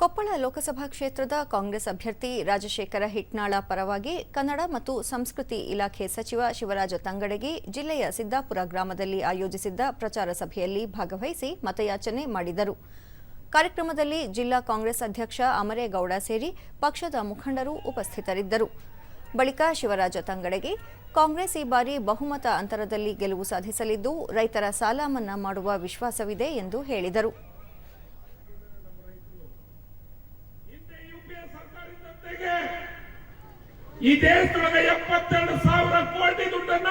ಕೊಪ್ಪಳ ಲೋಕಸಭಾ ಕ್ಷೇತ್ರದ ಕಾಂಗ್ರೆಸ್ ಅಭ್ಯರ್ಥಿ ರಾಜಶೇಖರ ಹಿಟ್ನಾಳ ಪರವಾಗಿ ಕನ್ನಡ ಮತ್ತು ಸಂಸ್ಕೃತಿ ಇಲಾಖೆ ಸಚಿವ ಶಿವರಾಜ ತಂಗಡಗಿ ಜಿಲ್ಲೆಯ ಸಿದ್ದಾಪುರ ಗ್ರಾಮದಲ್ಲಿ ಆಯೋಜಿಸಿದ್ದ ಪ್ರಚಾರ ಸಭೆಯಲ್ಲಿ ಭಾಗವಹಿಸಿ ಮತಯಾಚನೆ ಮಾಡಿದರು. ಕಾರ್ಯಕ್ರಮದಲ್ಲಿ ಜಿಲ್ಲಾ ಕಾಂಗ್ರೆಸ್ ಅಧ್ಯಕ್ಷ ಅಮರೇಗೌಡ ಸೇರಿ ಪಕ್ಷದ ಮುಖಂಡರು ಉಪಸ್ಥಿತರಿದ್ದರು. ಬಳಿಕ ಶಿವರಾಜ ತಂಗಡಗಿ, ಕಾಂಗ್ರೆಸ್ ಈ ಬಾರಿ ಬಹುಮತ ಅಂತರದಲ್ಲಿ ಗೆಲುವು ಸಾಧಿಸಲಿದ್ದು ರೈತರ ಸಾಲ ಮನ್ನಾ ಮಾಡುವ ವಿಶ್ವಾಸವಿದೆ ಎಂದು ಹೇಳಿದರು. ಈ ದೇಶದೊಳಗೆ ಎಪ್ಪತ್ತೆರಡು ಸಾವಿರ ಕೋಟಿ ದುಡ್ಡನ್ನ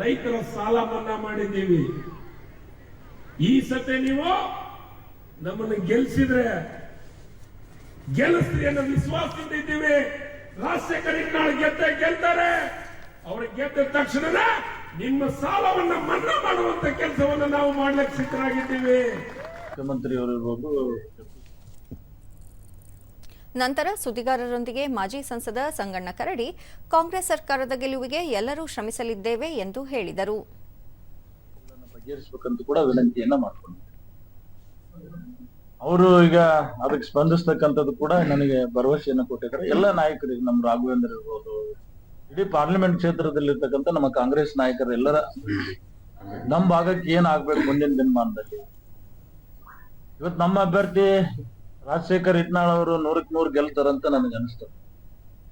ರೈತರ ಸಾಲ ಮನ್ನಾ ಮಾಡಿದ್ದೀವಿ. ಈ ಸತೆ ನೀವು ನಮ್ಮನ್ನು ಗೆಲ್ಸಿದ್ರೆ ಗೆಲ್ಲಿಸ್ತೀರಿ ಅನ್ನೋ ವಿಶ್ವಾಸದಿಂದ ಇದ್ದೀವಿ. ರಾಜಶೇಖರ್ ನಾಳೆ ಗೆದ್ದ ಗೆಲ್ತಾರೆ. ಅವ್ರು ಗೆದ್ದ ತಕ್ಷಣ ನಿಮ್ಮ ಸಾಲವನ್ನ ಮನ್ನಾ ಮಾಡುವಂತ ಕೆಲಸವನ್ನು ನಾವು ಮಾಡ್ಲಿಕ್ಕೆ ಸಿದ್ಧರಾಗಿದ್ದೀವಿ. ಮುಖ್ಯಮಂತ್ರಿಯವರು ಇರ್ಬೋದು ನಂತರ ಸುದ್ದಿಗಾರರೊಂದಿಗೆ ಮಾಜಿ ಸಂಸದ ಸಂಗಣ್ಣ ಕರಡಿ ಕಾಂಗ್ರೆಸ್ ಸರ್ಕಾರದ ಗೆಲುವಿಗೆ ಎಲ್ಲರೂ ಶ್ರಮಿಸಲಿದ್ದೇವೆ ಎಂದು ಹೇಳಿದರು. ಕೂಡ ವಿನಂತಿಯನ್ನ ಮಾಡ್ಕೊಂಡು ಅವರು ಈಗ ಅದಕ್ಕೆ ಸ್ಪಂದಿಸ್ತಕ್ಕಂಥದ್ದು ಕೂಡ ನನಗೆ ಭರವಸೆಯನ್ನು ಕೊಟ್ಟಿದ್ದಾರೆ. ಎಲ್ಲ ನಾಯಕರಿಗೆ ನಮ್ಮ ರಾಘವೇಂದ್ರ ಇರ್ಬೋದು ಇಡೀ ಪಾರ್ಲಿಮೆಂಟ್ ಕ್ಷೇತ್ರದಲ್ಲಿರ್ತಕ್ಕಂಥ ನಮ್ಮ ಕಾಂಗ್ರೆಸ್ ನಾಯಕರು ಎಲ್ಲರ ನಮ್ಮ ಭಾಗಕ್ಕೆ ಏನಾಗ್ಬೇಕು ಮುಂದಿನ ದಿನಮಾನದಲ್ಲಿ? ಇವತ್ತು ನಮ್ಮ ಅಭ್ಯರ್ಥಿ ರಾಜಶೇಖರ್ ಇಟ್ನಾಳ್ ಅವರು ನೂರಕ್ ನೂರ್ ಗೆಲ್ತಾರಂತ ನನಗೆ ಅನಿಸ್ತದೆ